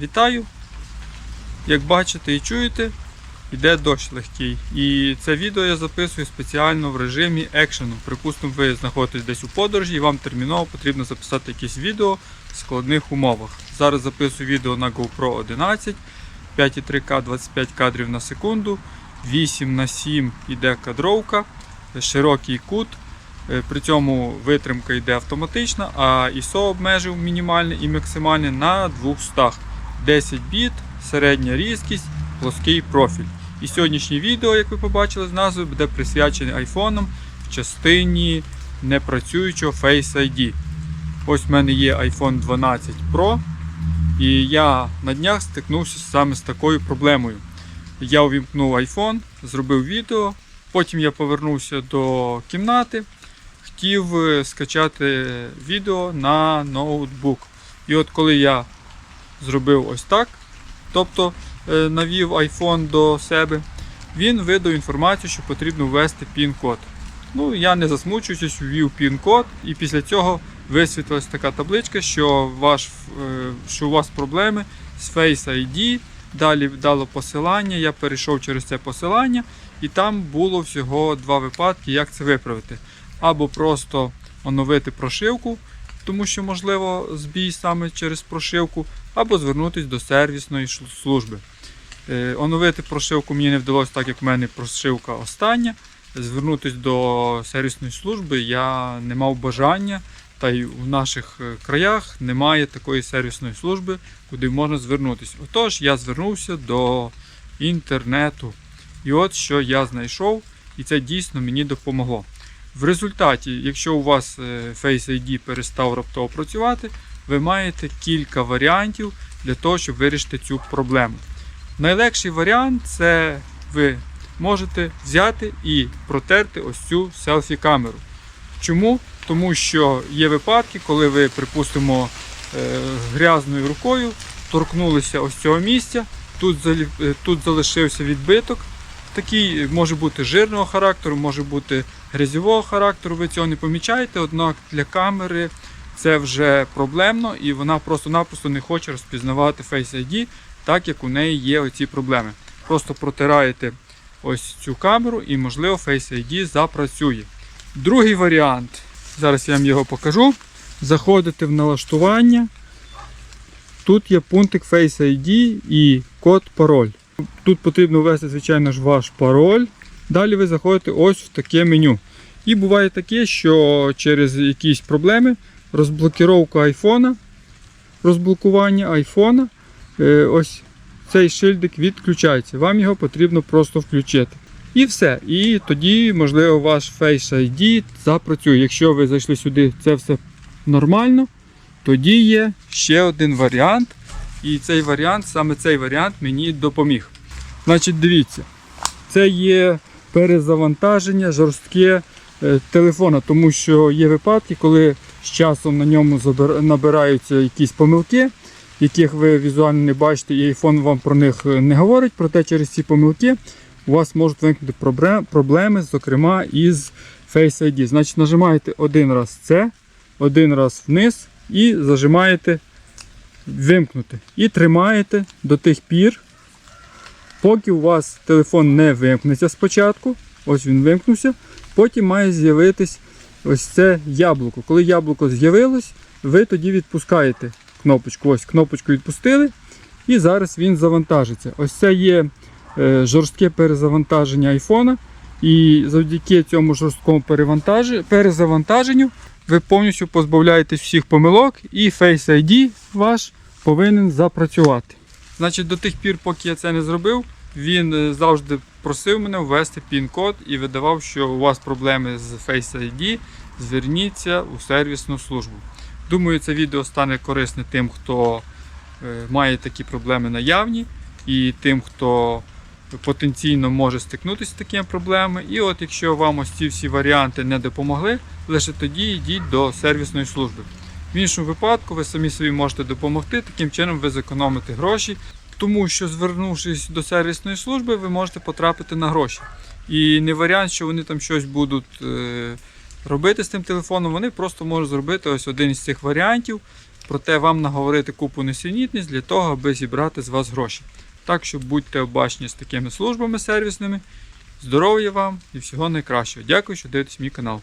Вітаю! Як бачите і чуєте, йде дощ легкий. І це відео я записую спеціально в режимі екшену. Припустимо, ви знаходитесь десь у подорожі і вам терміново потрібно записати якесь відео в складних умовах. Зараз записую відео на GoPro 11, 5,3К 25 кадрів на секунду, 8 на 7 іде кадровка, широкий кут. Е, При цьому витримка йде автоматична, а ISO обмежив мінімальне і максимальне на 200. 10 біт, середня різкість, плоский профіль. І сьогоднішнє відео, як ви побачили з назви, буде присвячене айфонам в частині непрацюючого Face ID. Ось в мене є iPhone 12 Pro, і я на днях стикнувся саме з такою проблемою. Я увімкнув iPhone, зробив відео, потім я повернувся до кімнати, хотів е, скачати відео на ноутбук. І от коли я зробив ось так, тобто е, навів iPhone до себе, він видав інформацію, що потрібно ввести пін-код. Ну, я не засмучуючись, ввів пін-код, і після цього висвітлилась така табличка, що, ваш, е, що у вас проблеми з Face ID. Далі дало посилання, я перейшов через це посилання, і там було всього два випадки, як це виправити. Або просто оновити прошивку, тому що можливо збій саме через прошивку, або звернутися до сервісної служби. Е, Оновити прошивку мені не вдалося, так як в мене прошивка остання. Звернутися до сервісної служби я не мав бажання, та й у наших е, краях немає такої сервісної служби, куди можна звернутися. Отож, я звернувся до інтернету. І от що я знайшов, і це дійсно мені допомогло. В результаті, якщо у вас е, Face ID перестав раптово працювати, ви маєте кілька варіантів для того, щоб вирішити цю проблему. Найлегший варіант це ви можете взяти і протерти ось цю селфі-камеру. Чому? Тому що є випадки, коли ви, припустимо, е, грязною рукою торкнулися ось цього місця, тут, е, тут залишився відбиток. Такий може бути жирного характеру, може бути грязьового характеру, ви цього не помічаєте, однак для камери це вже проблемно і вона просто-напросто не хоче розпізнавати Face ID, так як у неї є оці проблеми. Просто протираєте ось цю камеру і, можливо, Face ID запрацює. Другий варіант, зараз я вам його покажу. Заходите в налаштування. Тут є пунктик Face ID і код пароль. Тут потрібно ввести, звичайно ж, ваш пароль. Далі ви заходите ось в таке меню. І буває таке, що через якісь проблеми розблокіровка айфона, розблокування айфона, е, ось цей шильдик відключається. Вам його потрібно просто включити. І все. І тоді, можливо, ваш Face ID запрацює. Якщо ви зайшли сюди, це все нормально, тоді є ще один варіант. І цей варіант, саме цей варіант мені допоміг. Значить, дивіться, це є перезавантаження жорстке е, телефона, тому що є випадки, коли з часом на ньому набираються якісь помилки, яких ви візуально не бачите, і iPhone вам про них е, не говорить, проте через ці помилки у вас можуть виникнути проблеми, зокрема із Face ID. Значить, нажимаєте один раз це, один раз вниз і зажимаєте вимкнути. І тримаєте до тих пір, поки у вас телефон не вимкнеться спочатку. Ось він вимкнувся. Потім має з'явитись ось це яблуко. Коли яблуко з'явилось, ви тоді відпускаєте кнопочку. Ось кнопочку відпустили. І зараз він завантажиться. Ось це є е, жорстке перезавантаження айфона. І завдяки цьому жорсткому перезавантаженню ви повністю позбавляєтесь всіх помилок і Face ID ваш повинен запрацювати. Значить, до тих пір, поки я це не зробив, він е, завжди просив мене ввести пін-код і видавав, що у вас проблеми з Face ID, зверніться у сервісну службу. Думаю, це відео стане корисне тим, хто е, має такі проблеми наявні, і тим, хто потенційно може стикнутися з такими проблемами. І от якщо вам ось ці всі варіанти не допомогли, лише тоді йдіть до сервісної служби. В іншому випадку ви самі собі можете допомогти, таким чином ви зекономите гроші, тому що звернувшись до сервісної служби, ви можете потрапити на гроші. І не варіант, що вони там щось будуть е, робити з тим телефоном, вони просто можуть зробити ось один із цих варіантів. Проте вам наговорити купу несенітниць для того, аби зібрати з вас гроші. Так що будьте обачні з такими службами сервісними. Здоров'я вам і всього найкращого. Дякую, що дивитесь мій канал.